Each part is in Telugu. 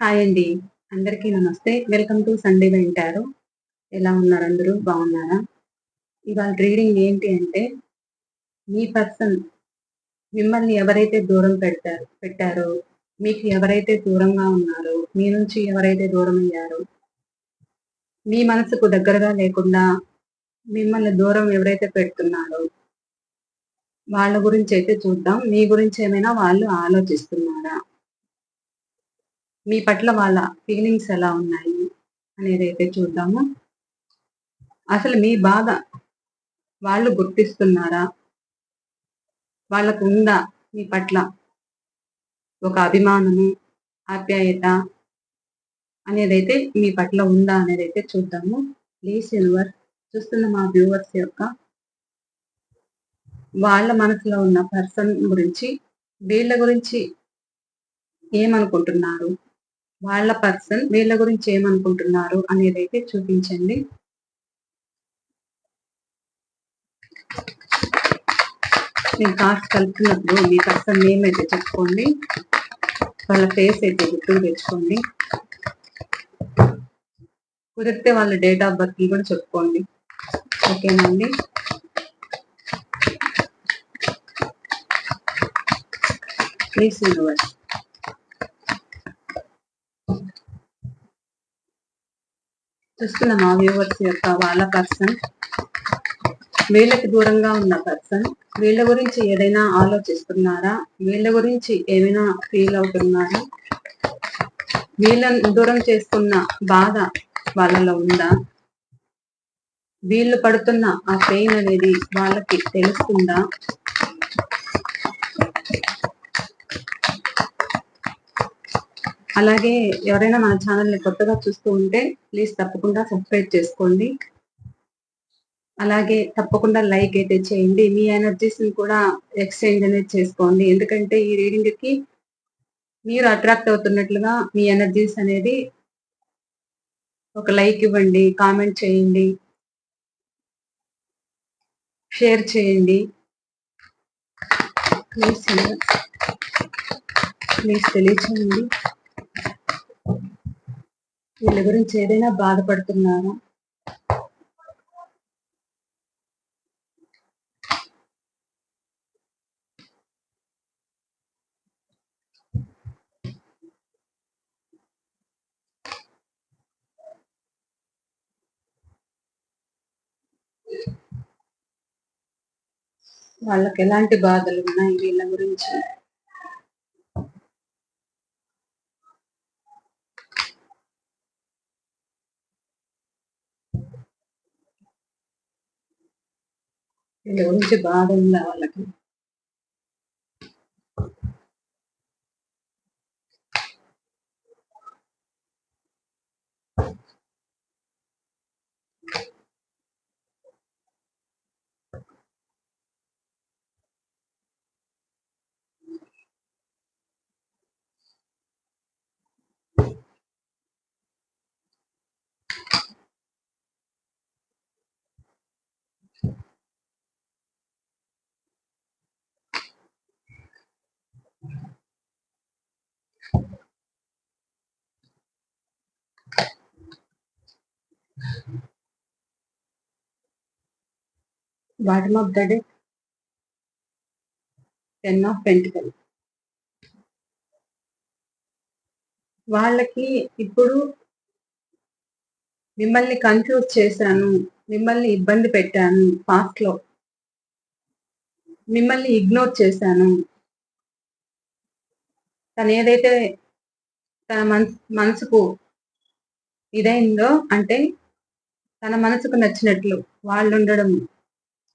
హాయ్ అండి. అందరికీ నమస్తే. వెల్కమ్ టు సండే వింటారు ఎలా ఉన్నారు అందరూ? బాగున్నారా? ఇవాళ రీడింగ్ ఏంటి అంటే మీ పర్సన్ మిమ్మల్ని ఎవరైతే దూరం పెడతారు పెట్టారో మీకు ఎవరైతే దూరంగా ఉన్నారో మీ నుంచి ఎవరైతే దూరం అయ్యారో మీ మనసుకు దగ్గరగా లేకుండా మిమ్మల్ని దూరం ఎవరైతే పెడుతున్నారో వాళ్ళ గురించి అయితే చూద్దాం. మీ గురించి ఏమైనా వాళ్ళు ఆలోచిస్తున్నారా? మీ పట్ల వాళ్ళ ఫీలింగ్స్ ఎలా ఉన్నాయి అనేది అయితే చూద్దాము. అసలు మీ బాధ వాళ్ళు గుర్తిస్తున్నారా? వాళ్ళకు ఉందా మీ పట్ల ఒక అభిమానము ఆప్యాయత అనేది అయితే మీ పట్ల ఉందా అనేది అయితే చూద్దాము. ప్లీజ్ సిల్వర్ చూస్తున్న మా వ్యూవర్స్ యొక్క వాళ్ళ మనసులో ఉన్న పర్సన్ గురించి వీళ్ళ గురించి ఏమనుకుంటున్నారు? వాళ్ళ పర్సన్ వీళ్ళ గురించి ఏమనుకుంటున్నారు అనేది అయితే చూపించండి. నేను కార్డ్స్ కలుపుతున్నప్పుడు మీ పర్సన్ నేమ్ అయితే చెప్పుకోండి. వాళ్ళ ఫేస్ అయితే గుర్తుకు తెచ్చుకోండి. కుదిరితే వాళ్ళ డేట్ ఆఫ్ బర్త్ కూడా చెప్పుకోండి. ఓకేనండి ప్లీజ్ యూనివర్స్ చూస్తున్న మా వ్యూవర్స్ యొక్క వాళ్ళ పర్సన్ వీళ్ళకి దూరంగా ఉన్న పర్సన్ వీళ్ళ గురించి ఏదైనా ఆలోచిస్తున్నారా? వీళ్ళ గురించి ఏమైనా ఫీల్ అవుతున్నారా? వీళ్ళని దూరం చేసుకున్న బాధ వాళ్ళలో ఉందా? వీళ్ళు పడుతున్న ఆ పెయిన్ అనేది వాళ్ళకి తెలుస్తుందా? అలాగే ఎవరైనా మన ఛానల్ని కొత్తగా చూస్తూ ఉంటే ప్లీజ్ తప్పకుండా సబ్స్క్రైబ్ చేసుకోండి. అలాగే తప్పకుండా లైక్ అయితే చేయండి. మీ ఎనర్జీస్ని కూడా ఎక్స్చేంజ్ అనేది చేసుకోండి. ఎందుకంటే ఈ రీడింగ్కి మీరు అట్రాక్ట్ అవుతున్నట్లుగా మీ ఎనర్జీస్ అనేది ఒక లైక్ ఇవ్వండి కామెంట్ చేయండి షేర్ చేయండి. ప్లీజ్ ప్లీజ్ తెలియచేయండి. వీళ్ళ గురించి ఏదైనా బాధపడుతున్నారా? వాళ్ళకి ఎలాంటి బాధలు ఉన్నాయి వీళ్ళ గురించి? వీళ్ళ గురించి బాధ ఉందా వాళ్ళకి bottom of the day ten of pentacle వాళ్ళకి ఇప్పుడు మిమ్మల్ని కన్ఫ్యూజ్ చేశాను మిమ్మల్ని ఇబ్బంది పెట్టాను పాస్ట్లో. మిమ్మల్ని ఇగ్నోర్ చేశాను. తను ఏదైతే తన మనసు మనసుకు ఇదైందో అంటే తన మనసుకు నచ్చినట్లు వాళ్ళు ఉండడం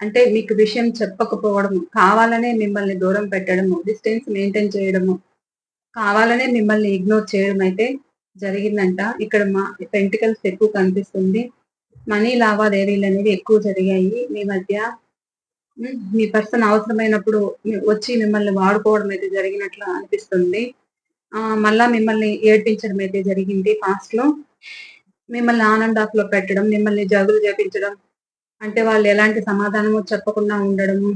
అంటే మీకు విషయం చెప్పకపోవడము కావాలనే మిమ్మల్ని దూరం పెట్టడము డిస్టెన్స్ మెయింటైన్ చేయడము కావాలనే మిమ్మల్ని ఇగ్నోర్ చేయడం అయితే జరిగిందంట. ఇక్కడ మా పెంటికల్స్ ఎక్కువ కనిపిస్తుంది. మనీ లావాదేవీలు అనేవి ఎక్కువ జరిగాయి. మీ మధ్య మీ పర్సన్ అవసరమైనప్పుడు వచ్చి మిమ్మల్ని వాడుకోవడం అయితే జరిగినట్లు అనిపిస్తుంది. మళ్ళా మిమ్మల్ని ఏడ్పించడం అయితే జరిగింది పాస్ట్లో మిమ్మల్ని ఆనంద్ ఆఫ్లో పెట్టడం మిమ్మల్ని జగులు చేపించడం అంటే వాళ్ళు ఎలాంటి సమాధానము చెప్పకుండా ఉండడము.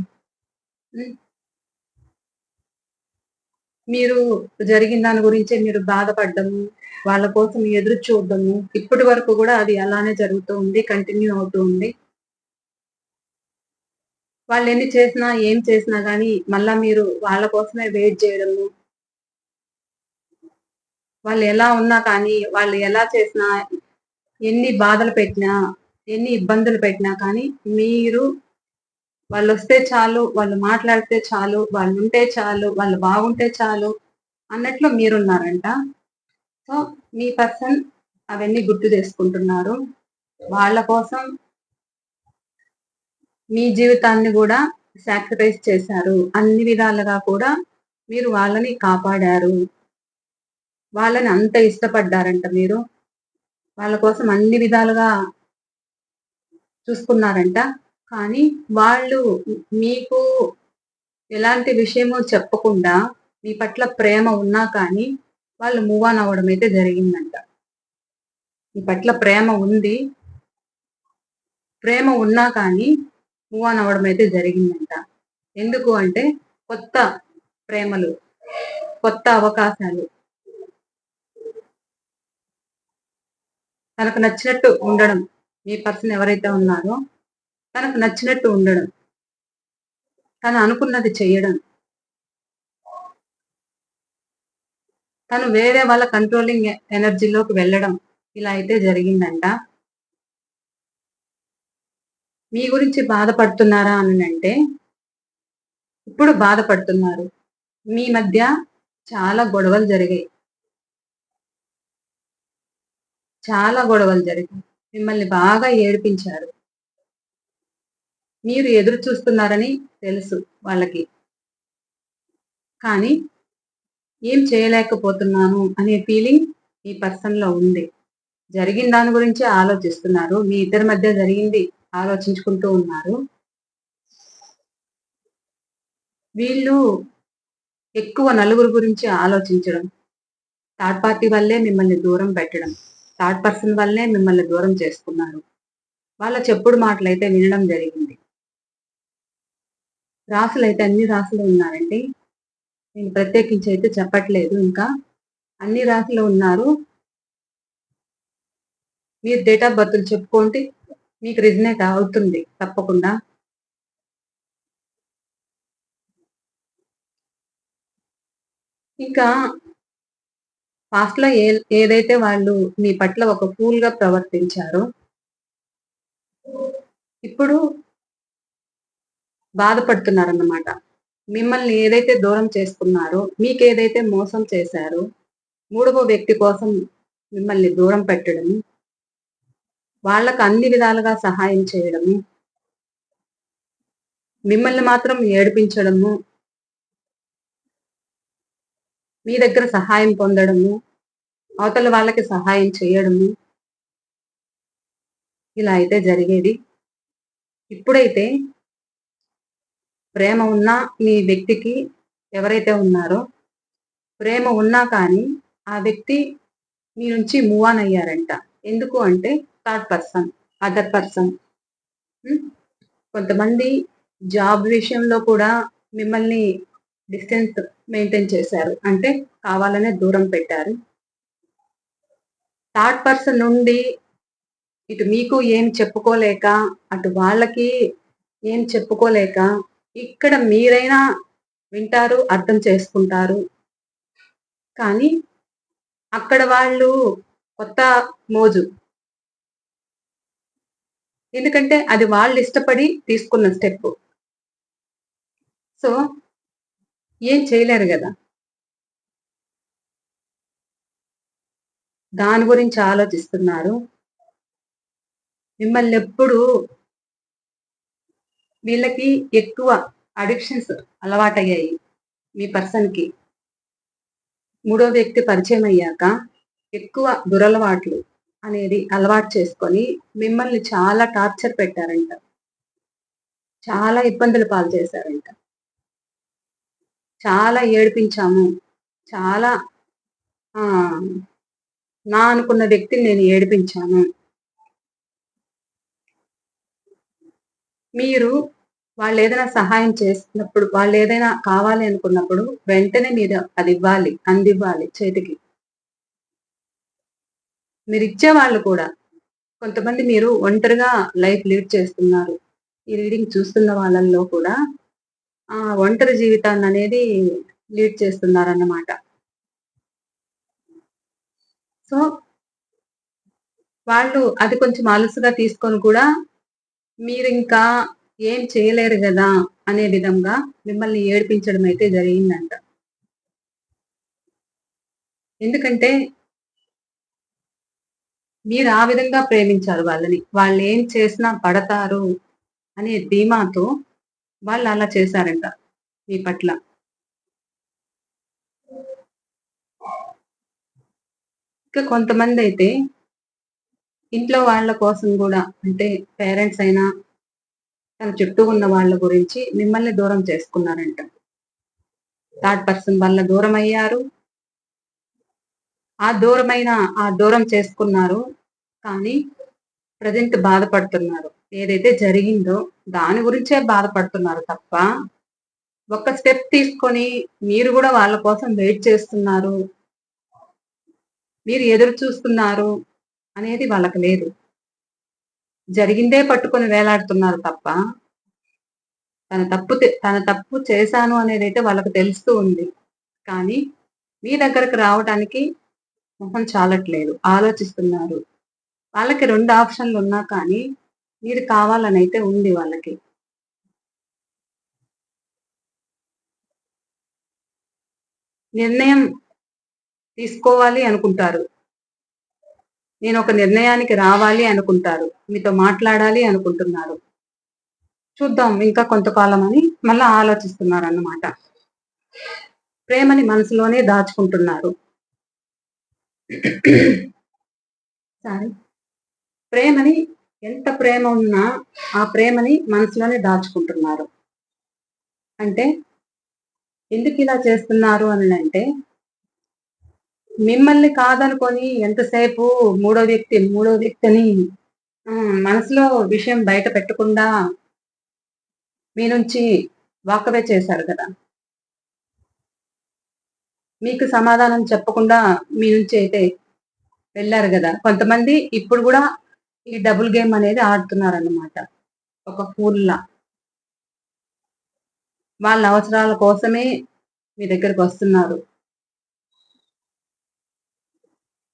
మీరు జరిగిన దాని గురించి మీరు బాధపడ్డము వాళ్ళ కోసం ఎదురు చూడడము. ఇప్పటి వరకు కూడా అది అలానే జరుగుతూ ఉంది కంటిన్యూ అవుతూ ఉంది. వాళ్ళు ఎన్ని చేసినా ఏం చేసినా కానీ మళ్ళా మీరు వాళ్ళ కోసమే వెయిట్ చేయడము. వాళ్ళు ఎలా ఉన్నా కానీ వాళ్ళు ఎలా చేసినా ఎన్ని బాధలు పెట్టినా ఎన్ని ఇబ్బందులు పెట్టినా కానీ మీరు వాళ్ళు వస్తే చాలు వాళ్ళు మాట్లాడితే చాలు వాళ్ళు ఉంటే చాలు వాళ్ళు బాగుంటే చాలు అన్నట్లు మీరున్నారంట. సో మీ పర్సన్ అవన్నీ గుర్తు చేసుకుంటున్నారు. వాళ్ళ కోసం మీ జీవితాన్ని కూడా సాక్రిఫైస్ చేశారు. అన్ని విధాలుగా కూడా మీరు వాళ్ళని కాపాడారు. వాళ్ళని అంత ఇష్టపడ్డారంట మీరు. వాళ్ళ కోసం అన్ని విధాలుగా చూసుకున్నారంట. కానీ వాళ్ళు మీకు ఎలాంటి విషయమో చెప్పకుండా మీ పట్ల ప్రేమ ఉన్నా కానీ వాళ్ళు మూవ్ ఆన్ అవ్వడం అయితే జరిగిందంట. మీ పట్ల ప్రేమ ఉంది. ప్రేమ ఉన్నా కానీ మూవ్ ఆన్ అవ్వడం అయితే జరిగిందంట. ఎందుకు అంటే కొత్త ప్రేమలు కొత్త అవకాశాలు. తనకు నచ్చినట్టు ఉండడం. మీ పర్సన్ ఎవరైతే ఉన్నారో తనకు నచ్చినట్టు ఉండడం. తను అనుకున్నది చేయడం. తను వేరే వాళ్ళ కంట్రోలింగ్ ఎనర్జీలోకి వెళ్ళడం ఇలా అయితే జరిగిందంట. మీ గురించి బాధపడుతున్నారా అని అంటే ఇప్పుడు బాధపడుతున్నారు. మీ మధ్య చాలా గొడవలు జరిగాయి. చాలా గొడవలు జరిగాయి. మిమ్మల్ని బాగా ఏడిపించారు. మీరు ఎదురు చూస్తున్నారని తెలుసు వాళ్ళకి. కానీ ఏం చేయలేకపోతున్నాను అనే ఫీలింగ్ మీ పర్సన్లో ఉంది. జరిగిన దాని గురించి ఆలోచిస్తున్నారు. మీ ఇద్దరి మధ్య జరిగింది ఆలోచించుకుంటూ ఉన్నారు. వీళ్ళు ఎక్కువ నలుగురు గురించి ఆలోచించడం థర్డ్ పార్టీ వల్లే మిమ్మల్ని దూరం పెట్టడం థర్డ్ పర్సన్ వల్లనే మిమ్మల్ని దూరం చేసుకున్నారు. వాళ్ళ చెప్పుడు మాటలు అయితే వినడం జరిగింది. రాసులు అయితే అన్ని రాసులు ఉన్నారండి. నేను ప్రత్యేకించి అయితే చెప్పట్లేదు ఇంకా. అన్ని రాసులు ఉన్నారు. మీరు డేట్ ఆఫ్ బర్త్లు చెప్పుకోండి. మీకు రిజనేట్ అవుతుంది తప్పకుండా. ఇంకా పాస్ట్లో ఏ ఏదైతే వాళ్ళు మీ పట్ల ఒక ఫూల్గా ప్రవర్తించారో ఇప్పుడు బాధపడుతున్నారన్నమాట. మిమ్మల్ని ఏదైతే దూరం చేసుకున్నారో మీకు ఏదైతే మోసం చేశారో మూడవ వ్యక్తి కోసం మిమ్మల్ని దూరం పెట్టడము వాళ్ళకు అన్ని విధాలుగా సహాయం చేయడము మిమ్మల్ని మాత్రం ఏడిపించడము మీ దగ్గర సహాయం పొందడము అవతల వాళ్ళకి సహాయం చేయడము. ఇలా అయితే జరిగేది. ఇప్పుడైతే ప్రేమ ఉన్న మీ వ్యక్తికి ఎవరైతే ఉన్నారో ప్రేమ ఉన్నా కానీ ఆ వ్యక్తి మీ నుంచి మూవ్ ఆన్ అయ్యారంట. ఎందుకు అంటే థర్డ్ పర్సన్ అదర్ పర్సన్ కొంతమంది జాబ్ విషయంలో కూడా మిమ్మల్ని డిస్టెన్స్ మెయింటైన్ చేశారు. అంటే కావాలనే దూరం పెట్టారు. థర్డ్ పర్సన్ నుండి ఇటు మీకు ఏం చెప్పుకోలేక అటు వాళ్ళకి ఏం చెప్పుకోలేక ఇక్కడ మీరైనా వింటారు అర్థం చేసుకుంటారు. కానీ అక్కడ వాళ్ళు కొత్త మోజు. ఎందుకంటే అది వాళ్ళు ఇష్టపడి తీసుకున్న స్టెప్ సో ఏం చేయలేరు కదా? దాని గురించి ఆలోచిస్తున్నారు. మిమ్మల్ని ఎప్పుడు వీళ్ళకి ఎక్కువ అడిక్షన్స్ అలవాటయ్యాయి మీ పర్సన్కి మూడో వ్యక్తి పరిచయం అయ్యాక ఎక్కువ దురలవాట్లు అనేది అలవాటు చేసుకొని మిమ్మల్ని చాలా టార్చర్ పెట్టారంట. చాలా ఇబ్బందులు పాలు చేశారంట. చాలా ఏడిపించాము. చాలా నా అనుకున్న వ్యక్తిని నేను ఏడిపించాను. మీరు వాళ్ళు ఏదైనా సహాయం చేసినప్పుడు వాళ్ళు ఏదైనా కావాలి అనుకున్నప్పుడు వెంటనే మీరు అది ఇవ్వాలి అందివ్వాలి చేతికి. మీరు ఇచ్చే వాళ్ళు కూడా కొంతమంది మీరు ఒంటరిగా లైఫ్ లీడ్ చేస్తున్నారు. ఈ రీడింగ్ చూస్తున్న వాళ్ళల్లో కూడా ఆ ఒంటరి జీవితాన్ని అనేది లీడ్ చేస్తున్నారన్నమాట. సో వాళ్ళు అది కొంచెం అలసుగా తీసుకొని కూడా మీరు ఇంకా ఏం చేయలేరు కదా అనే విధంగా మిమ్మల్ని ఏడిపించడం అయితే జరిగిందంట. ఎందుకంటే మీరు ఆ విధంగా ప్రేమించారు వాళ్ళని. వాళ్ళు ఏం చేసినా పడతారు అనే ధీమాతో వాళ్ళు అలా చేశారంట మీ పట్ల. ఇంకా కొంతమంది అయితే ఇంట్లో వాళ్ళ కోసం కూడా అంటే పేరెంట్స్ అయినా తన చుట్టూ ఉన్న వాళ్ళ గురించి మిమ్మల్ని దూరం చేసుకున్నారంట. థర్డ్ పర్సన్ వల్ల దూరం అయ్యారు ఆ దూరమైన ఆ దూరం చేసుకున్నారు. కానీ ప్రజెంట్ బాధపడుతున్నారు. ఏదైతే జరిగిందో దాని గురించే బాధపడుతున్నారు తప్ప ఒక స్టెప్ తీసుకొని మీరు కూడా వాళ్ళ కోసం వెయిట్ చేస్తున్నారు. మీరు ఎదురు చూస్తున్నారు అనేది వాళ్ళకి లేదు. జరిగిందే పట్టుకొని వేలాడుతున్నారు తప్ప తన తప్పు తన తప్పు చేశాను అనేది అయితే వాళ్ళకి తెలుస్తూ ఉంది. కానీ మీ దగ్గరకు రావడానికి మొహం చాలట్లేదు ఆలోచిస్తున్నారు. వాళ్ళకి రెండు ఆప్షన్లు ఉన్నా కానీ మీరు కావాలని అయితే ఉంది వాళ్ళకి. నిర్ణయం తీసుకోవాలి అనుకుంటారు. నేను ఒక నిర్ణయానికి రావాలి అనుకుంటారు. మీతో మాట్లాడాలి అనుకుంటున్నారు. చూద్దాం ఇంకా కొంతకాలం అని మళ్ళీ ఆలోచిస్తున్నారు అన్నమాట ప్రేమని మనసులోనే దాచుకుంటున్నారు. సారీ ప్రేమని ఎంత ప్రేమ ఉన్నా ఆ ప్రేమని మనసులోనే దాచుకుంటున్నారు. అంటే ఎందుకు ఇలా చేస్తున్నారు అని అంటే మిమ్మల్ని కాదనుకొని ఎంతసేపు మూడో వ్యక్తి మూడో వ్యక్తిని మనసులో విషయం బయట పెట్టకుండా మీ నుంచి వాకవే చేశారు కదా? మీకు సమాధానం చెప్పకుండా మీ నుంచి అయితే వెళ్ళారు కదా? కొంతమంది ఇప్పుడు కూడా ఈ డబుల్ గేమ్ అనేది ఆడుతున్నారు అన్నమాట ఒక ఫూల్లా. వాళ్ళ అవసరాల కోసమే మీ దగ్గరకు వస్తున్నారు.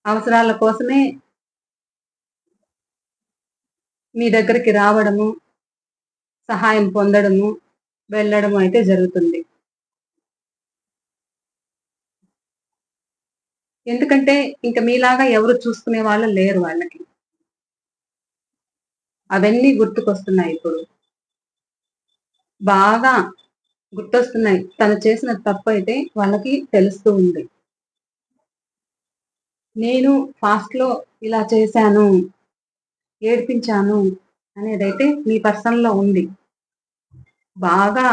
అవసరాల కోసమే మీ దగ్గరికి రావడము సహాయం పొందడము వెళ్ళడము అయితే జరుగుతుంది. ఎందుకంటే ఇంకా మీలాగా ఎవరు చూసుకునే వాళ్ళు లేరు వాళ్ళకి. అవన్నీ గుర్తుకొస్తున్నాయి ఇప్పుడు. బాగా గుర్తొస్తున్నాయి. తను చేసిన తప్పు అయితే వాళ్ళకి తెలుస్తూ ఉంది. నేను ఫాస్ట్లో ఇలా చేశాను ఏడ్పించాను అనేదైతే మీ పర్సన్లో ఉంది. బాగా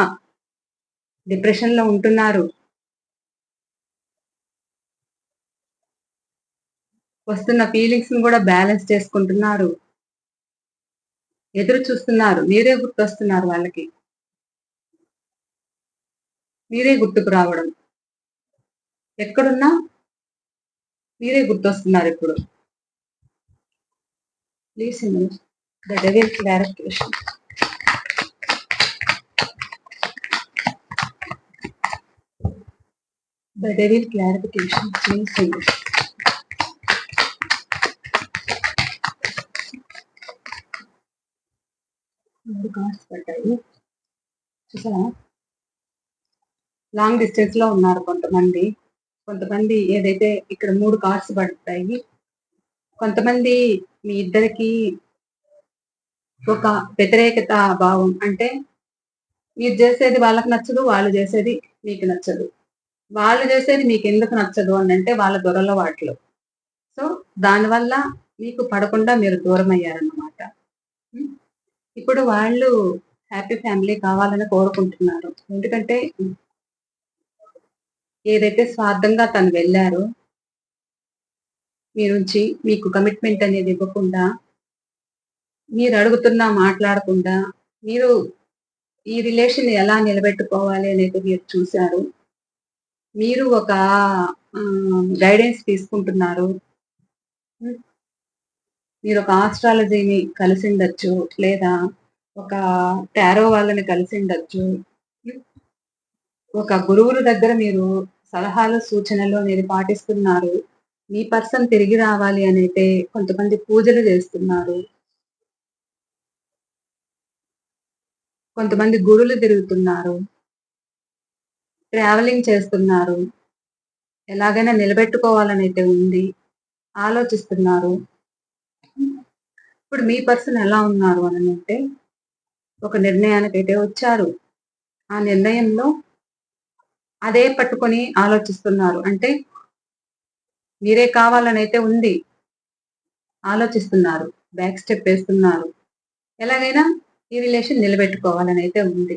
డిప్రెషన్లో ఉంటున్నారు. వస్తున్న ఫీలింగ్స్ని కూడా బ్యాలెన్స్ చేసుకుంటున్నారు. ఎదురు చూస్తున్నారు. మీరే గుర్తొస్తున్నారు వాళ్ళకి. మీరే గుర్తుకు రావడం. ఎక్కడున్నా మీరే గుర్తొస్తున్నారు ఇప్పుడు. Please the devil clarification the devil clarification please మూడు కార్డ్స్ పడ్డాయి. చూసారా లాంగ్ డిస్టెన్స్లో ఉన్నారు కొంతమంది. కొంతమంది ఏదైతే ఇక్కడ మూడు కార్డ్స్ పడతాయి కొంతమంది మీ ఇద్దరికి ఒక వ్యతిరేకత భావం. అంటే మీరు చేసేది వాళ్ళకి నచ్చదు వాళ్ళు చేసేది మీకు నచ్చదు. వాళ్ళు చేసేది మీకు ఎందుకు నచ్చదు అని అంటే వాళ్ళ దొరల వాటిలో. సో దానివల్ల మీకు పడకుండా మీరు దూరం అయ్యారన్నమాట. ఇప్పుడు వాళ్ళు హ్యాపీ ఫ్యామిలీ కావాలని కోరుకుంటున్నారు. ఎందుకంటే ఏదైతే స్వార్థంగా తను వెళ్ళారో మీ నుంచి మీకు కమిట్మెంట్ అనేది ఇవ్వకుండా మీరు అడుగుతున్నా మాట్లాడకుండా మీరు ఈ రిలేషన్ ఎలా నిలబెట్టుకోవాలి అనేది మీరు చూశారు. మీరు ఒక గైడెన్స్ తీసుకుంటున్నారు. మీరు ఒక ఆస్ట్రాలజీని కలిసి ఉండొచ్చు లేదా ఒక టారో వాళ్ళని కలిసి ఉండొచ్చు. ఒక గురువుల దగ్గర మీరు సలహాలు సూచనలు అనేది పాటిస్తున్నారు. మీ పర్సన్ తిరిగి రావాలి అని అయితే కొంతమంది పూజలు చేస్తున్నారు. కొంతమంది గురులు తిరుగుతున్నారు. ట్రావెలింగ్ చేస్తున్నారు. ఎలాగైనా నిలబెట్టుకోవాలని అయితే ఉంది. ఆలోచిస్తున్నారు. ఇప్పుడు మీ పర్సన్ ఎలా ఉన్నారు అని అంటే ఒక నిర్ణయానికి అయితే వచ్చారు. ఆ నిర్ణయంలో అదే పట్టుకొని ఆలోచిస్తున్నారు. అంటే మీరే కావాలని అయితే ఉంది. ఆలోచిస్తున్నారు. బ్యాక్ స్టెప్ వేస్తున్నారు. ఎలాగైనా ఈ రిలేషన్ నిలబెట్టుకోవాలని అయితే ఉంది.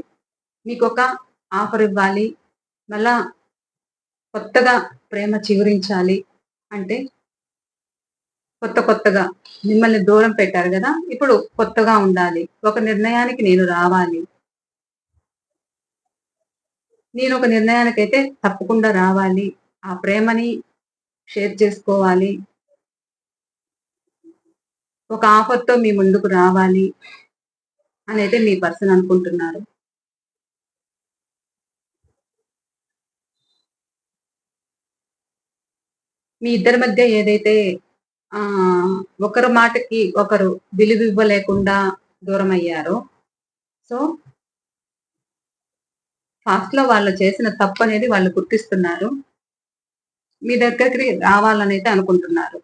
మీకు ఒక ఆఫర్ ఇవ్వాలి. మళ్ళా కొత్తగా ప్రేమ చిగురించాలి. అంటే కొత్త కొత్తగా మిమ్మల్ని దూరం పెట్టారు కదా. ఇప్పుడు కొత్తగా ఉండాలి. ఒక నిర్ణయానికి నేను రావాలి. నేను ఒక నిర్ణయానికైతే తప్పకుండా రావాలి. ఆ ప్రేమని షేర్ చేసుకోవాలి. ఒక ఆఫర్తో మీ ముందుకు రావాలి అని అయితే మీ పర్సన్ అనుకుంటున్నారు. మీ ఇద్దరి మధ్య ఏదైతే ఆ ఒకరు మాటకి ఒకరు విలువ ఇవ్వలేకుండా దూరం అయ్యారో సో ఫాస్ట్లో వాళ్ళు చేసిన తప్పు అనేది వాళ్ళు గుర్తిస్తున్నారు. మీ దగ్గరికి రావాలని అయితే అనుకుంటున్నారు.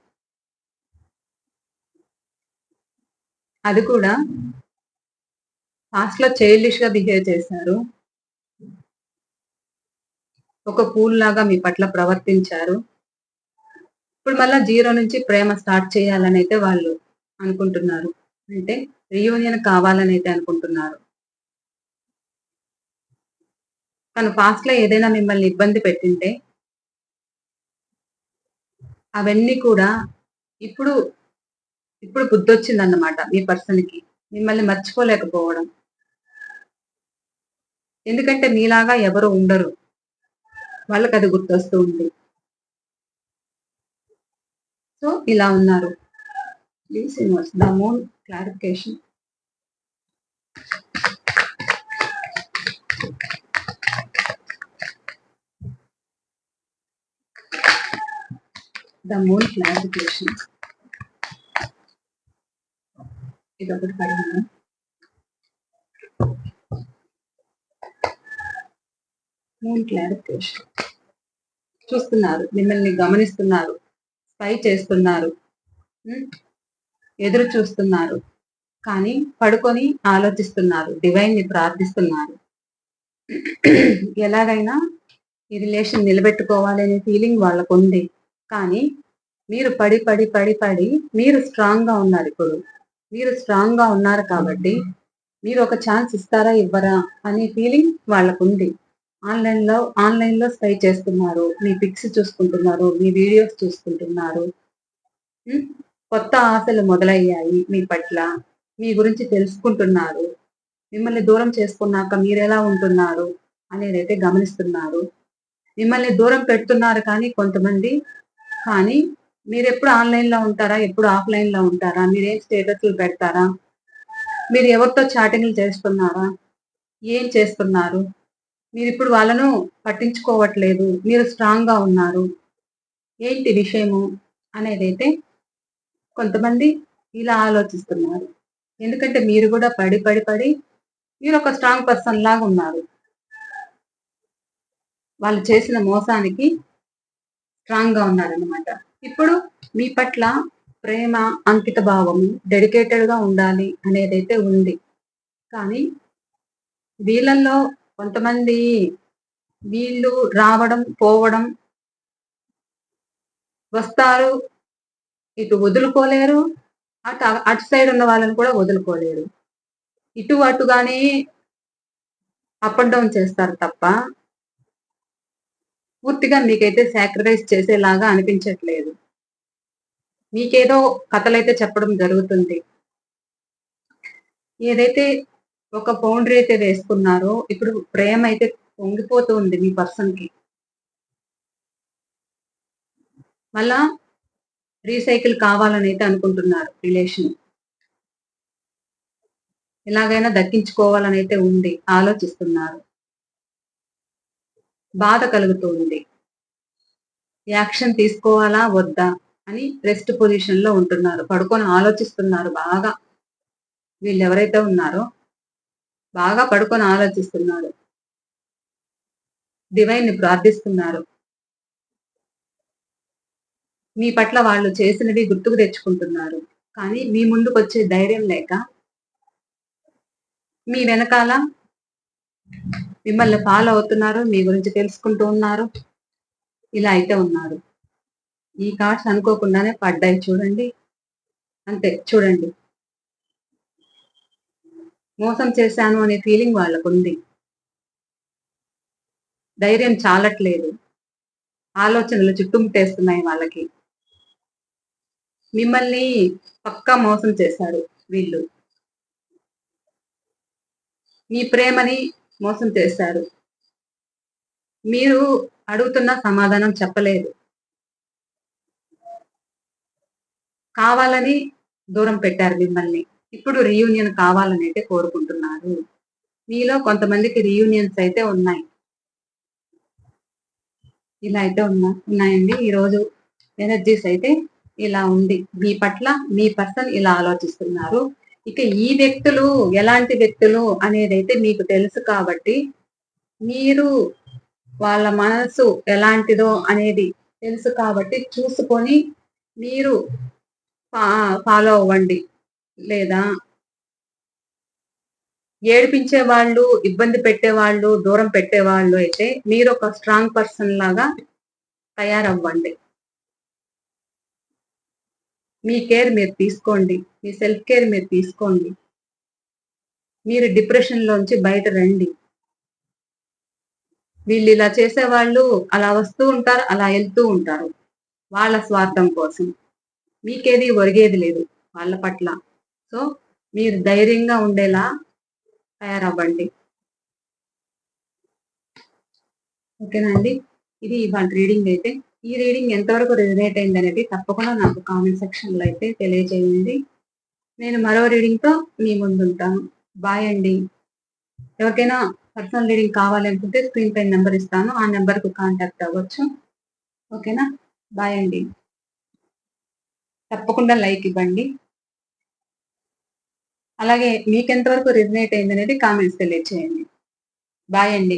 అది కూడా ఫాస్ట్లో చైల్డిష్గా బిహేవ్ చేశారు. ఒక పూల్ లాగా మీ పట్ల ప్రవర్తించారు. ఇప్పుడు మళ్ళీ జీరో నుంచి ప్రేమ స్టార్ట్ చేయాలని అయితే వాళ్ళు అనుకుంటున్నారు. అంటే రీయూనియన్ కావాలని అయితే అనుకుంటున్నారు. తను పాస్ట్లో ఏదైనా మిమ్మల్ని ఇబ్బంది పెట్టింటే అవన్నీ కూడా ఇప్పుడు ఇప్పుడు బుద్ధొచ్చిందన్నమాట మీ పర్సన్కి. మిమ్మల్ని మర్చిపోలేకపోవడం. ఎందుకంటే మీలాగా ఎవరు ఉండరు. వాళ్ళకి అది గుర్తొస్తూ ఉంది. సో ఇలా ఉన్నారు. Please inverse the moon clarification the moon clarification. ఇది ఒకటి పడింది మూన్ క్లారిఫికేషన్ చూస్తున్నారు మిమ్మల్ని గమనిస్తున్నారు స్పై చేస్తున్నారు ఎదురు చూస్తున్నారు కానీ పడుకొని ఆలోచిస్తున్నారు డివైన్ని ప్రార్థిస్తున్నారు. ఎలాగైనా ఈ రిలేషన్ నిలబెట్టుకోవాలి అనే ఫీలింగ్ వాళ్ళకు ఉంది కానీ మీరు పడి పడి పడి పడి మీరు స్ట్రాంగ్గా ఉన్నారు ఇప్పుడు. మీరు స్ట్రాంగ్గా ఉన్నారు కాబట్టి మీరు ఒక ఛాన్స్ ఇస్తారా ఇవ్వరా అనే ఫీలింగ్ వాళ్ళకు ఉంది ఆన్లైన్లో ఆన్లైన్లో స్పై చేస్తున్నారు మీ పిక్స్ చూసుకుంటున్నారు మీ వీడియోస్ చూసుకుంటున్నారు. కొత్త ఆశలు మొదలయ్యాయి మీ పట్ల మీ గురించి తెలుసుకుంటున్నారు. మిమ్మల్ని దూరం చేసుకున్నాక మీరు ఎలా ఉంటున్నారు అనేది అయితే గమనిస్తున్నారు. మిమ్మల్ని దూరం పెడుతున్నారు కానీ కొంతమంది కానీ మీరు ఎప్పుడు ఆన్లైన్లో ఉంటారా? ఎప్పుడు ఆఫ్లైన్లో ఉంటారా? మీరేం స్టేటస్లు పెడతారా? మీరు ఎవరితో చాటింగ్లు చేస్తున్నారా? ఏం చేస్తున్నారు? మీరు ఇప్పుడు వాళ్ళను పట్టించుకోవట్లేదు. మీరు స్ట్రాంగ్గా ఉన్నారు. ఏంటి విషయము అనేది అయితే కొంతమంది ఇలా ఆలోచిస్తున్నారు. ఎందుకంటే మీరు కూడా పడి పడి పడి మీరు ఒక స్ట్రాంగ్ పర్సన్ లాగా ఉన్నారు. వాళ్ళు చేసిన మోసానికి స్ట్రాంగ్గా ఉన్నారనమాట ఇప్పుడు మీ పట్ల ప్రేమ అంకిత భావము డెడికేటెడ్గా ఉండాలి అనేదైతే ఉంది. కానీ వీళ్ళల్లో కొంతమంది వీళ్ళు రావడం పోవడం వస్తారు. ఇటు వదులుకోలేరు. అటు అటు సైడ్ ఉన్న వాళ్ళని కూడా వదులుకోలేరు. ఇటు అటుగానే అప్ అండ్ డౌన్ చేస్తారు తప్ప పూర్తిగా మీకైతే సాక్రిఫైస్ చేసేలాగా అనిపించట్లేదు. మీకేదో కథలైతే చెప్పడం జరుగుతుంది. ఏదైతే ఒక బౌండరీ అయితే వేసుకున్నారో ఇప్పుడు ప్రేమ అయితే పొంగిపోతూ ఉంది మీ పర్సన్కి. మళ్ళా రీసైకిల్ కావాలని అయితే అనుకుంటున్నారు రిలేషన్. ఎలాగైనా దక్కించుకోవాలని అయితే ఉంది ఆలోచిస్తున్నారు. బాధ కలుగుతుంది. యాక్షన్ తీసుకోవాలా? వద్దా? అని రెస్ట్ పొజిషన్లో ఉంటున్నారు. పడుకొని ఆలోచిస్తున్నారు బాగా. వీళ్ళు ఎవరైతే ఉన్నారో బాగా పడుకొని ఆలోచిస్తున్నారు. డివైన్ని ప్రార్థిస్తున్నారు. మీ పట్ల వాళ్ళు చేసినవి గుర్తుకు తెచ్చుకుంటున్నారు. కానీ మీ ముందుకు వచ్చే ధైర్యం లేక మీ వెనకాల మిమ్మల్ని ఫాలో అవుతున్నారు మీ గురించి తెలుసుకుంటూ ఉన్నారు. ఇలా అయితే ఉన్నారు. ఈ కార్డ్స్ అనుకోకుండానే పడ్డాయి చూడండి. అంతే చూడండి. మోసం చేశాను అనే ఫీలింగ్ వాళ్ళకు ఉంది ధైర్యం చాలట్లేదు. ఆలోచనలు చుట్టుముట్టేస్తున్నాయి వాళ్ళకి. మిమ్మల్ని పక్కా మోసం చేశారు వీళ్ళు. మీ ప్రేమని మోసం చేశారు. మీరు అడుగుతున్న సమాధానం చెప్పలేదు. కావాలని దూరం పెట్టారు మిమ్మల్ని. ఇప్పుడు రీయూనియన్ కావాలని అయితే కోరుకుంటున్నారు. మీలో కొంతమందికి రీయూనియన్స్ అయితే ఉన్నాయి. ఇలా అయితే ఉన్నా ఉన్నాయండి. ఈరోజు ఎనర్జీస్ అయితే ఇలా ఉంది. మీ పట్ల మీ పర్సన్ ఇలా ఆలోచిస్తున్నారు. ఇక ఈ వ్యక్తులు ఎలాంటి వ్యక్తులు అనేది అయితే మీకు తెలుసు కాబట్టి మీరు వాళ్ళ మనసు ఎలాంటిదో అనేది తెలుసు కాబట్టి చూసుకొని మీరు ఫాలో అవ్వండి. లేదా ఏడిపించే వాళ్ళు ఇబ్బంది పెట్టే వాళ్ళు దూరం పెట్టే వాళ్ళు అయితే మీరు ఒక స్ట్రాంగ్ పర్సన్ లాగా తయారవ్వండి. మీ కేర్ మీరు తీసుకోండి. మీ సెల్ఫ్ కేర్ మీరు తీసుకోండి. మీరు డిప్రెషన్లోంచి బయట రండి. వీళ్ళు ఇలా చేసేవాళ్ళు అలా వస్తూ ఉంటారు అలా వెళ్తూ ఉంటారు. వాళ్ళ స్వార్థం కోసం. మీకేది ఒరిగేది లేదు వాళ్ళ పట్ల. సో మీరు ధైర్యంగా ఉండేలా తయారవ్వండి. ఓకేనా అండి? ఇది ఇవాళ రీడింగ్ అయితే. ఈ రీడింగ్ ఎంతవరకు రిజనేట్ అయింది అనేది తప్పకుండా నాకు కామెంట్ సెక్షన్లో అయితే తెలియజేయండి నేను మరో రీడింగ్తో మీ ముందు ఉంటాను బాయ్ అండి. ఎవరికైనా పర్సనల్ రీడింగ్ కావాలి అనుకుంటే స్క్రీన్ పై నెంబర్ ఇస్తాను. ఆ నెంబర్కు కాంటాక్ట్ అవ్వచ్చు. ఓకేనా? బాయ్ అండి. తప్పకుండా లైక్ ఇవ్వండి. అలాగే మీకు ఎంతవరకు రిజనేట్ అయింది అనేది కామెంట్స్ తెలియచేయండి. బాయ్ అండి.